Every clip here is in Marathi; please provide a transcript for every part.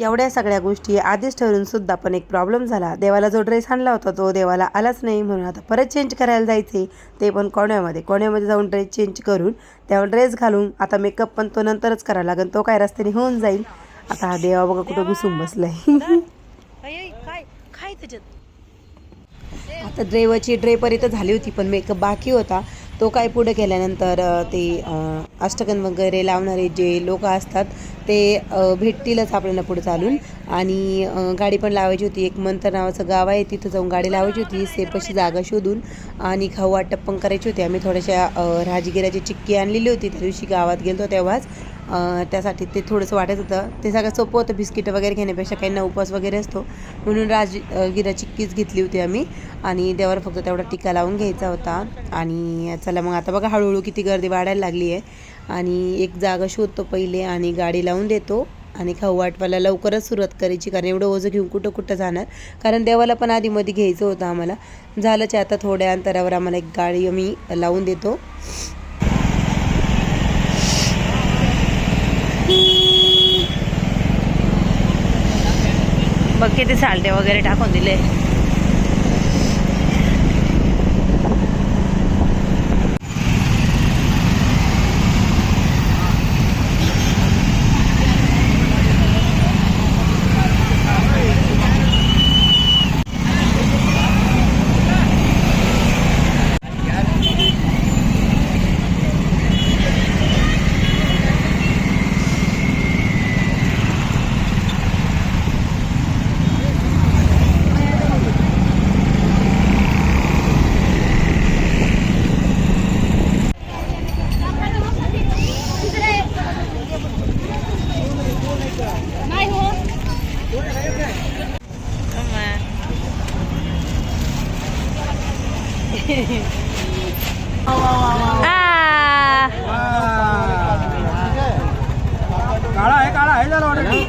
एवढ्या सगळ्या गोष्टी आधीच ठरून सुद्धा पण एक प्रॉब्लेम झाला. देवाला जो ड्रेस आणला होता तो देवाला आलाच नाही. म्हणून आता परत चेंज करायला जायचे ते पण कोण्यामध्ये. कोण्यामध्ये जाऊन ड्रेस चेंज करून त्यावर ड्रेस घालून आता मेकअप पण तो नंतरच करावा लागेल. तो काय रस्त्याने होऊन जाईल? आता हा देवा बघा कुठं घुसून बसलाय. काय काय त्याच्यात आता ड्रेवरची ड्रेपर इथं झाली होती पण मेकअप बाकी होता. तो काय पुढे केल्यानंतर ते अष्टगन वगैरे लावणारे जे लोक असतात ते भेटतीलच आपल्याला पुढे चालून. आणि गाडी पण लावायची होती. एक मंतर नावाचं गाव आहे. तिथं जाऊन गाडी लावायची होती. सेपशी जागा शोधून आणि खाऊ वाटप पण करायची होती. आम्ही थोड्याशा राजगिराची चिक्की आणलेली होती. त्या दिवशी गावात गेलो तेव्हाच. त्यासाठी ते थोडंसं वाटत होतं. ते सगळं सोपं होतं बिस्किटं वगैरे घेण्यापेक्षा काही ना उपवास वगैरे असतो. म्हणून राज चिक्कीच घेतली होती आम्ही आणि त्यावर फक्त तेवढा टिका लावून घ्यायचा होता. आणि चला मग आता बघा हळूहळू किती गर्दी वाढायला लागली आहे. आणि एक जागा शोधतो पहिले आणि गाडी लावून देतो आणि खाऊ वाटवायला लवकरच सुरुवात करायची कारण एवढं ओझं घेऊन कुठं कुठं जाणार? कारण देवाला पण आधीमध्ये घ्यायचं होतं आम्हाला. झालंच आता थोड्या अंतरावर आम्हाला एक गाडी आम्ही लावून देतो. बघ किती सालटे वगैरे टाकून दिले. आ काळा आहे काळा आहे जरा ऑर्डर काळा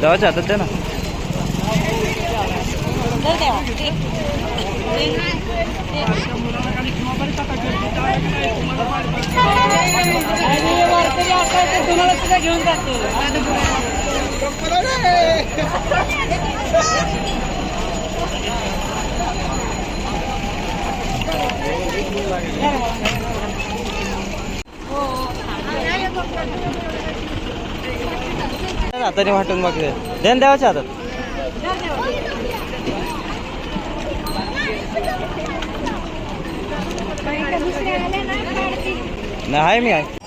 देवाच्या हातात दे ना हाताने वाटून बघ देन देवाच्या हातात नाही आहे मी आहे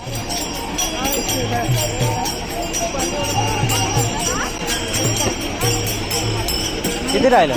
किती राहिलं?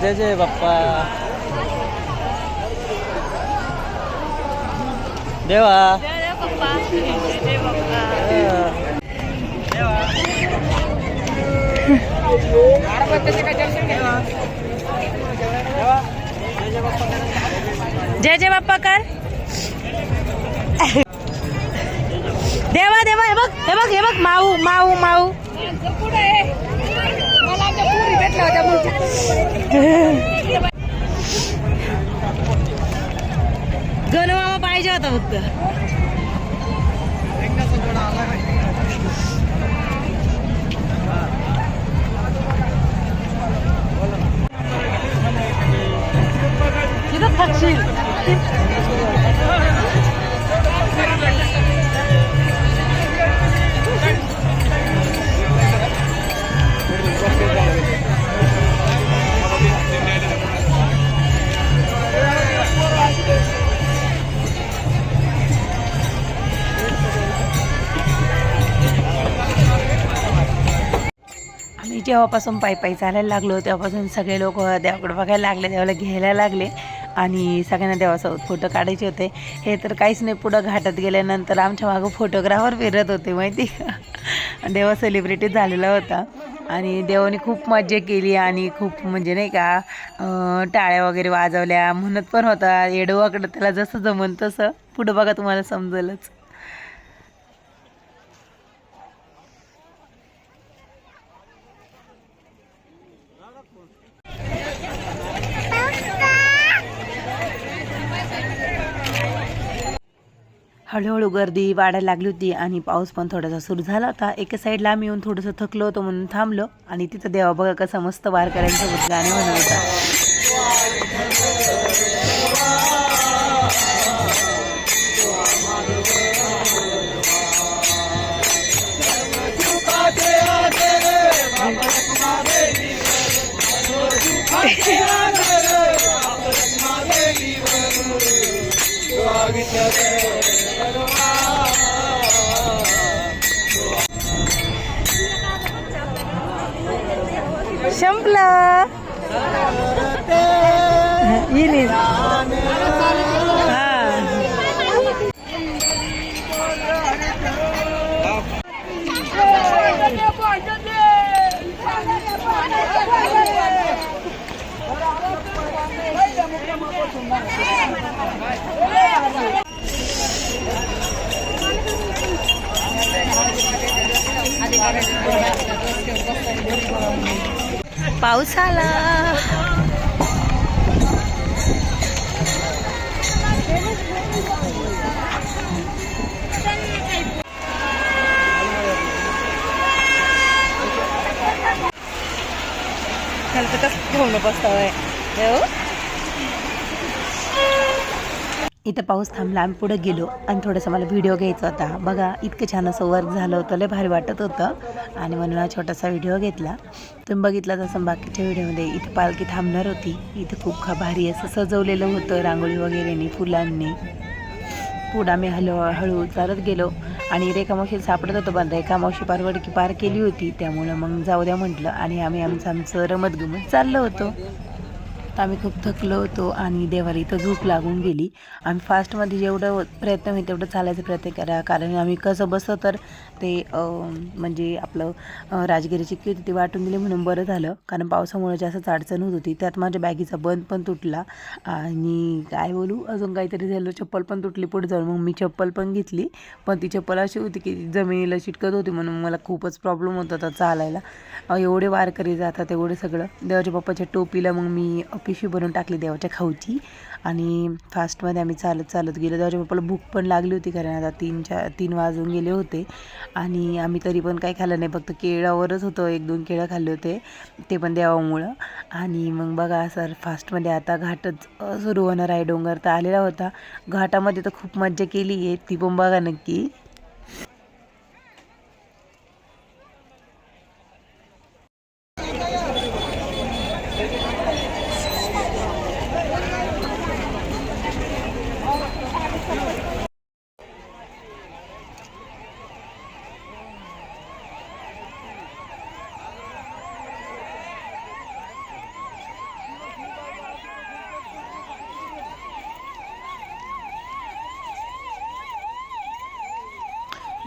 जय जय जय बाप्पा देवा जय जय बाप्पा कर देवा देवा हे बघ हे बघ हे बघ माऊ माऊ माऊ गणमामा पाहिजे होता फक्त तिथं थाकशील जेव्हापासून पायी पायी चालायला लागलो. तेव्हापासून सगळे लोक देवाकडे बघायला लागले देवाला घ्यायला लागले आणि सगळ्यांना देवासोबत फोटो काढायचे होते. हे तर काहीच नाही पुढं घाटात गेल्यानंतर आमच्या मागं फोटोग्राफर फिरत होते माहिती का? देवा सेलिब्रिटी झालेला होता. आणि देवाने खूप मज्जा केली आणि खूप म्हणजे नाही का टाळ्या वगैरे वाजवल्या. म्हणत पण होता येडवाकडं त्याला जसं जमन तसं पुढं बघा तुम्हाला समजेलच. हळूहळू गर्दी वाढायला लागली होती आणि पाऊस पण थोडासा सुरू झाला होता. एका साईडला आम्ही येऊन थोडंसं थकलो होतो म्हणून थांबलो आणि तिथं देवा बघा कसं मस्त वारकऱ्यांसोबत गाणे म्हणत होता. येईल हा पाऊस आला त्याला तर कसं ठेवणं बसतावय इथं पाऊस थांबला आम्ही पुढे गेलो आणि थोडंसं मला व्हिडिओ घ्यायचा होता. बघा इतकं छान असं वर्क झालं होतं लय भारी वाटत होतं. आणि म्हणून हा छोटासा व्हिडिओ घेतला. तुम्ही बघितला तसं बाकीच्या व्हिडिओमध्ये इथं पालखी थांबणार होती. इथं खूप खा भारी असं सजवलेलं होतं रांगोळी वगैरेनी फुलांनी. पुढं आम्ही हळू हळू चालत गेलो. आणि रेखामावशी सापडत होतं पण रेखामावशी पारवडकी पार केली होती. त्यामुळं मग जाऊ द्या म्हटलं. आणि आम्ही आमचं आमचं रमत गमत चाललो होतो. तर आम्ही खूप थकलो होतो आणि देवाला इथं झोप लागून गेली. आम्ही फास्टमध्ये जेवढं प्रयत्न होईल तेवढं चालायचा प्रयत्न करा. कारण आम्ही कसं बसलं तर ते म्हणजे आपलं राजगिरीची किती होती ती वाटून दिली म्हणून बरं झालं. कारण पावसामुळे जास्त अडचण होत होती. त्यात माझ्या बॅगीचा बंद पण तुटला. आणि काय बोलू अजून काहीतरी झालं. चप्पल पण तुटली पुढे जाऊन. मग मी चप्पल पण घेतली. पण ती चप्पल अशी होती की जमिनीला चिटकत होती म्हणून मला खूपच प्रॉब्लेम होत होता चालायला. एवढे वारकरी जातात एवढे सगळं. देवाच्या बाप्पाच्या टोपीला मग मी पिशवी बनवून टाकली देवाच्या खाऊची. आणि फास्टमध्ये आम्ही चालत चालत गेलो. देवाच्या पप्पाला भूक पण लागली होती कारण आता तीन चार तीन वाजून गेले होते. आणि आम्ही तरी पण काही खाल्लं नाही. फक्त केळावरच होतं. एक दोन केळं खाल्ले होते. ते पण देवामुळं. आणि मग बघा सर फास्टमध्ये आता घाटच सुरू होणार आहे. डोंगर तर आलेला होता. घाटामध्ये तर खूप मज्जा केली आहे. ती पण बघा नक्की.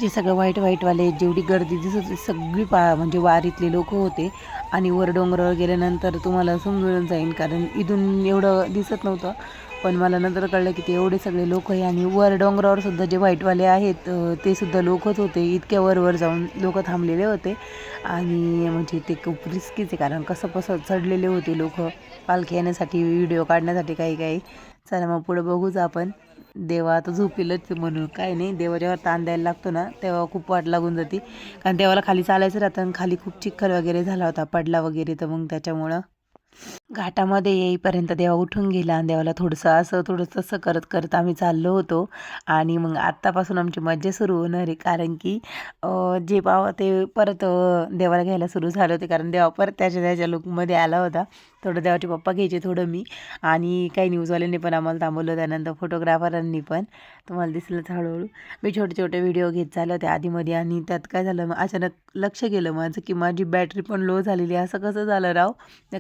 जे सगळं वाईट वाईटवाले जेवढी गर्दी दिसत होती सगळी पा म्हणजे वारीतले लोक होते. आणि वर डोंगरावर गेल्यानंतर तुम्हाला समजून जाईल कारण इथून एवढं दिसत नव्हतं. पण मला नंतर कळलं की ते एवढे सगळे लोक आहे आणि वर डोंगरावर सुद्धा जे व्हाईटवाले आहेत ते सुद्धा लोकच होते. इतक्या वर वर जाऊन लोक थांबलेले होते. आणि म्हणजे ते खूप रिस्कीच आहे कारण कसं कसं चढलेले होते लोक. पालखी येण्यासाठी व्हिडिओ काढण्यासाठी काही काही. चला मग पुढं बघूच आपण. देवा आता झोपेलच म्हणून. काय नाही देवा जेव्हा ताण द्यायला लागतो ना तेव्हा खूप वाट लागून जाते. कारण देवाला खाली चालायचं राहतं आणि खाली खूप चिखल वगैरे झाला होता पडला वगैरे तर मग त्याच्यामुळं. घाटामध्ये येईपर्यंत देवा उठून गेला आणि देवाला थोडंसं असं थोडंसं तसं करत करत आम्ही चाललो होतो. आणि मग आत्तापासून आमची मज्जा सुरू होणार आहे. कारण की जे पावा ते परत देवाला घ्यायला सुरू झालं होते. कारण देवा परत त्याच्या त्याच्या लुकमध्ये आला होता. थोडं देवाचे पप्पा घ्यायचे थोडं मी. आणि काही न्यूजवाल्यांनी पण आम्हाला थांबवलं. त्यानंतर फोटोग्राफरांनी पण. तुम्हाला दिसलंच हळूहळू. मी छोटे छोटे व्हिडिओ घेत चालले होते आधीमध्ये. आणि त्यात काय झालं मग अचानक लक्ष गेलं माझं की माझी बॅटरी पण लो झालेली आहे. असं कसं झालं राव?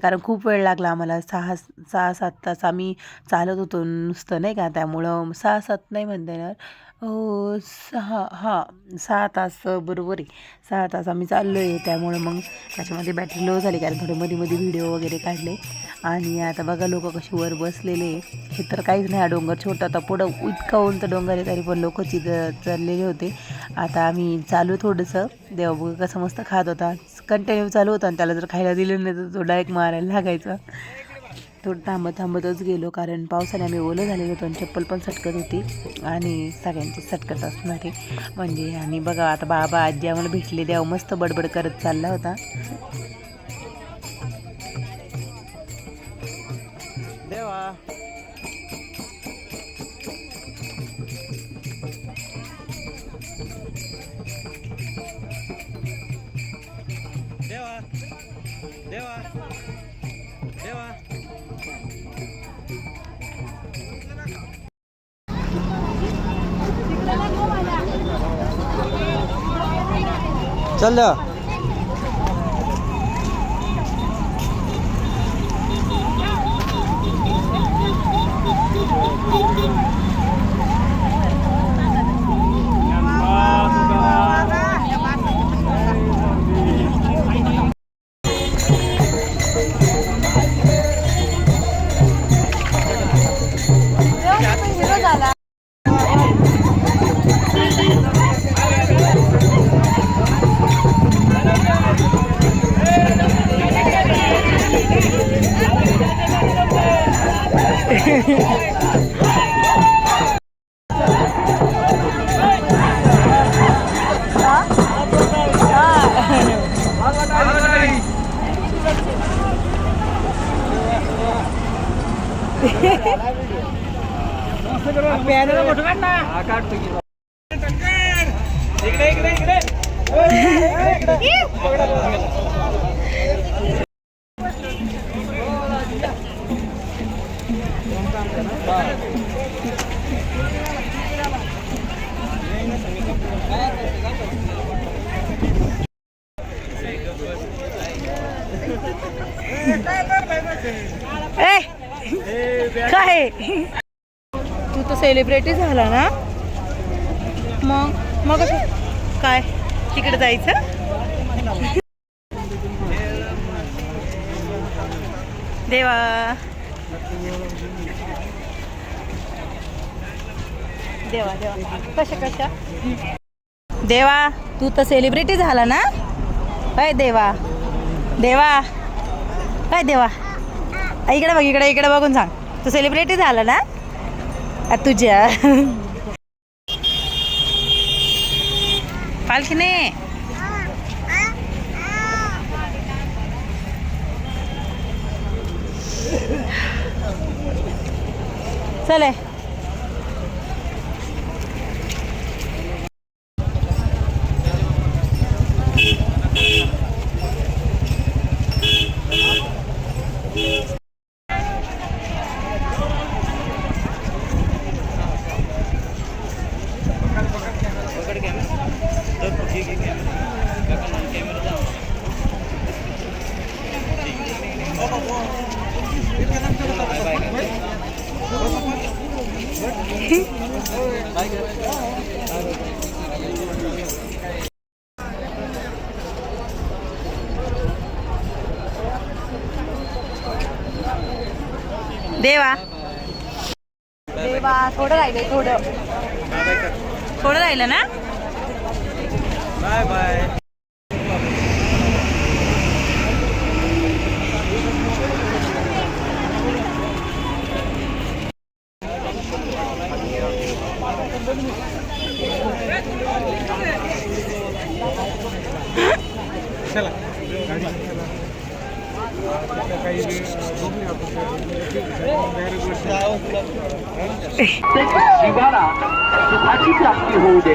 कारण खूप वेळ लागला आम्हाला. सहा सहा सात तास आम्ही चालत होतो नुसतं नाही का? त्यामुळं सहा सात नाही म्हणता येणार. हो सहा हां सहा तास बरोबर आहे. सहा तास आम्ही चाललो आहे त्यामुळं मग त्याच्यामध्ये बॅटरी लो झाली. कारण थोडे मध्ये मध्ये व्हिडिओ वगैरे काढले. आणि आता बघा लोक कशी वर बसलेले हे तर काहीच नाही. हा डोंगर छोटा होता. पुढं इतका उंच डोंगर आहे तरी पण लोक तिथं चाललेले होते. आता आम्ही चालू थोडंसं. देवा कसं मस्त खात होता. कंटिन्यू चालू होता आणि त्याला जर खायला दिलं नाही तर तो डायरेक्ट मारायला लागायचा. थोडं थांबत थांबतच गेलो कारण पावसाने आम्ही ओलं झालेलो होतो आणि चप्पल पण सटकत होती आणि सगळ्यांची सटकत असणार. आहे म्हणजे आणि बघा आता बाबा आजी आम्हाला भेटले देव मस्त बडबड करत चालला होता. देवा. देवा. देवा. चल तू तर सेलिब्रिटी झाला ना? मग मग काय? तिकडे जायचं? देवा. देवा देवा. कशा कशा? देवा तू तर सेलिब्रिटी झाला ना? काय देवा. देवा. काय देवा. इकडे बघ इकडे इकडे बघून सांग. तू सेलिब्रिटी झाला ना? तुझ्या. पालखीने. चले देवा देवा थोडं राहिलंय थोडं थोडं राहिलं ना बाय बाय चला जीवाला सुखाची प्राप्ती होऊ दे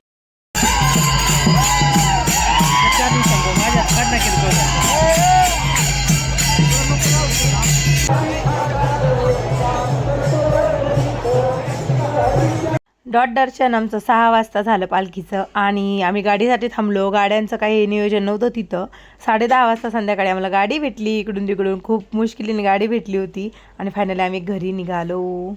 डॉट दर्शन आमचं सहा वाजता झालं पालखीचं. आणि आम्ही गाडीसाठी थांबलो. गाड्यांचं काही नियोजन नव्हतं तिथं. साडे दहा वाजता संध्याकाळी आम्हाला गाडी भेटली इकडून तिकडून. खूप मुश्किलीने गाडी भेटली होती. आणि फायनली आम्ही घरी निघालो.